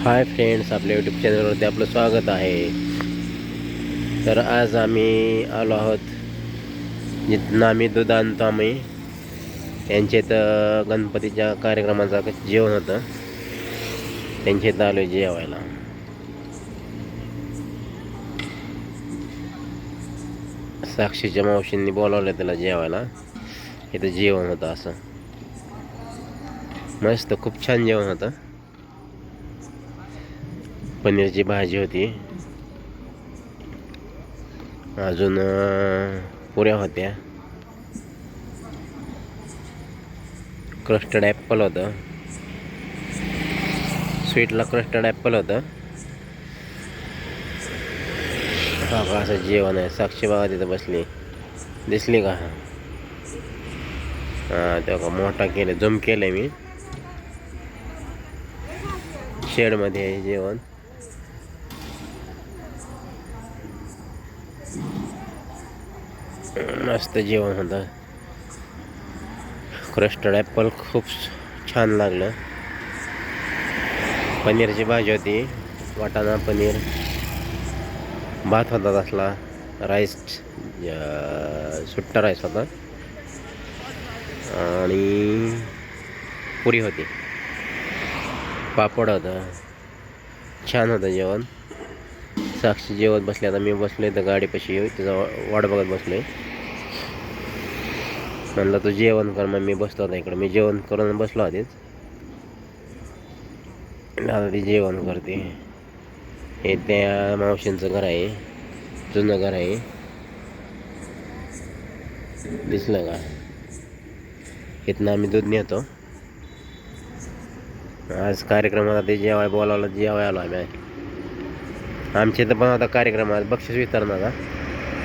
Hi friends आपल्या YouTube चॅनलवरती आपलं स्वागत आहे. तर आज आम्ही आलो आहोत जिथनं आम्ही दूध आम्ही. त्यांच्या इथं गणपतीच्या कार्यक्रमाचा जेवण होतं. त्यांच्या इथं आलो जेवायला. साक्षीच्या मावशींनी बोलावलं त्याला जेवायला. इथं जेवण होतं असं. मस्त खूप छान जेवण होतं. पनीरची भाजी होती. अजून पुऱ्या होत्या. क्रस्टर्ड ॲपल होतं. स्वीटला क्रस्टर्ड ॲपल होतं. हा का असं जेवण आहे. साक्षी बाबा तिथं बसली. दिसली का? हां तेव्हा का मोठा केलं जम केलं मी. शेडमध्ये आहे जेवण. मस्त जेवण होतं. क्रस्टर्ड ॲपल खूप छान लागलं. पनीरची भाजी होती. वाटाणा पनीर. भात होता तसला. राईस सुट्टा राईस होता. आणि पुरी होती. पापड होता. छान होतं जेवण. साक्षी जेवत बसले आता मी बसलो आहे तर गाडीपाशी येऊ वाट बघत बसलो आहे म्हणलं तू जेवण कर मग मी बसलो होता इकडं. मी जेवण करून बसलो आधीच. आता ती जेवण करते. हे त्या मावशींचं घर आहे. जुनं घर आहे. दिसलं का? इथनं आम्ही दूध नेतो. आज कार्यक्रमाला ते जेवाय बोलावलं जेवाय आलो आम्ही. आमच्या इथं पण आता कार्यक्रम आज बक्षीस वितरणाचा.